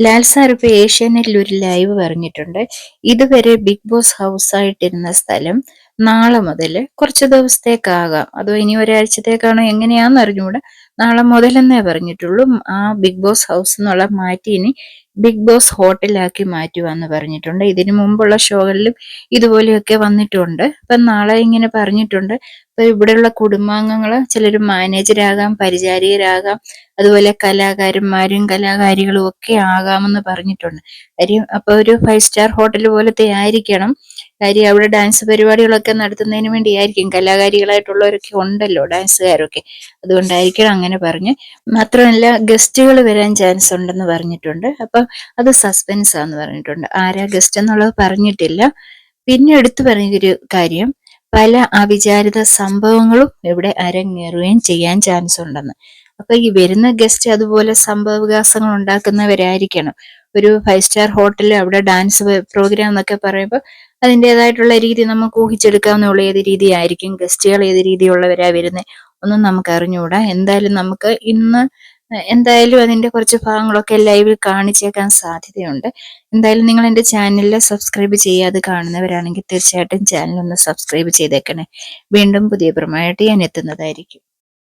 Lal sir ഇപ്പൊ ഏഷ്യാനെറ്റിൽ ഒരു ലൈവ് പറഞ്ഞിട്ടുണ്ട്. ഇതുവരെ ബിഗ് ബോസ് ഹൗസ് ആയിട്ടിരുന്ന സ്ഥലം നാളെ മുതൽ കുറച്ച് ദിവസത്തേക്കാകാം അതോ ഇനി ഒരാഴ്ചത്തേക്കാണോ എങ്ങനെയാന്ന് അറിഞ്ഞുകൂടെ. നാളെ മുതലെന്നേ പറഞ്ഞിട്ടുള്ളൂ. ആ ബിഗ് ബോസ് ഹൗസ് എന്നുള്ള മാറ്റി ഇനി ബിഗ് ബോസ് ഹോട്ടലാക്കി മാറ്റുവാന്ന് പറഞ്ഞിട്ടുണ്ട്. ഇതിനു മുമ്പുള്ള ഷോകളിലും ഇതുപോലെയൊക്കെ വന്നിട്ടുണ്ട്. അപ്പൊ നാളെ ഇങ്ങനെ പറഞ്ഞിട്ടുണ്ട്. അപ്പൊ ഇവിടെയുള്ള കുടുംബാംഗങ്ങൾ ചിലർ മാനേജരാകാം പരിചാരികരാകാം അതുപോലെ കലാകാരന്മാരും കലാകാരികളും ഒക്കെ ആകാമെന്ന് പറഞ്ഞിട്ടുണ്ട്. കാര്യം അപ്പൊ ഒരു ഫൈവ് സ്റ്റാർ ഹോട്ടൽ പോലത്തെ ആയിരിക്കണം. കാര്യം അവിടെ ഡാൻസ് പരിപാടികളൊക്കെ നടത്തുന്നതിന് വേണ്ടിയായിരിക്കും. കലാകാരികളായിട്ടുള്ളവരൊക്കെ ഉണ്ടല്ലോ ഡാൻസുകാരൊക്കെ അതുകൊണ്ടായിരിക്കണം അങ്ങനെ പറഞ്ഞ്. മാത്രമല്ല ഗസ്റ്റുകൾ വരാൻ ചാൻസ് ഉണ്ടെന്ന് പറഞ്ഞിട്ടുണ്ട്. അപ്പൊ അത് സസ്പെൻസ് ആന്ന് പറഞ്ഞിട്ടുണ്ട്. ആരാ ഗസ്റ്റ് എന്നുള്ളത് പറഞ്ഞിട്ടില്ല. പിന്നെ എടുത്തു പറഞ്ഞൊരു കാര്യം. പല അവിചാരിത സംഭവങ്ങളും ഇവിടെ അരങ്ങേറുകയും ചെയ്യാൻ ചാൻസ് ഉണ്ടെന്ന്. അപ്പൊ ഈ വരുന്ന ഗസ്റ്റ് അതുപോലെ സംഭവ വികാസങ്ങൾ ഉണ്ടാക്കുന്നവരായിരിക്കണം. ഒരു ഫൈവ് സ്റ്റാർ ഹോട്ടലിൽ അവിടെ ഡാൻസ് പ്രോഗ്രാം എന്നൊക്കെ പറയുമ്പോൾ അതിന്റെതായിട്ടുള്ള രീതി നമുക്ക് ഊഹിച്ചെടുക്കാവുന്ന ഏത് രീതിയായിരിക്കും ഗസ്റ്റുകൾ ഏത് രീതിയുള്ളവരാ വരുന്നത് ഒന്നും നമുക്ക് അറിഞ്ഞുകൂടാ എന്തായാലും നമുക്ക് ഇന്ന് എന്തായാലും അതിന്റെ കുറച്ച് ഭാഗങ്ങളൊക്കെ ലൈവിൽ കാണിച്ചേക്കാൻ സാധ്യതയുണ്ട്. എന്തായാലും നിങ്ങൾ എന്റെ ചാനലിൽ സബ്സ്ക്രൈബ് ചെയ്യാതെ കാണുന്നവരാണെങ്കിൽ തീർച്ചയായിട്ടും ചാനൽ ഒന്ന് സബ്സ്ക്രൈബ് ചെയ്തേക്കണേ. വീണ്ടും പുതിയ പ്രമായിട്ട് ഞാൻ എത്തുന്നതായിരിക്കും.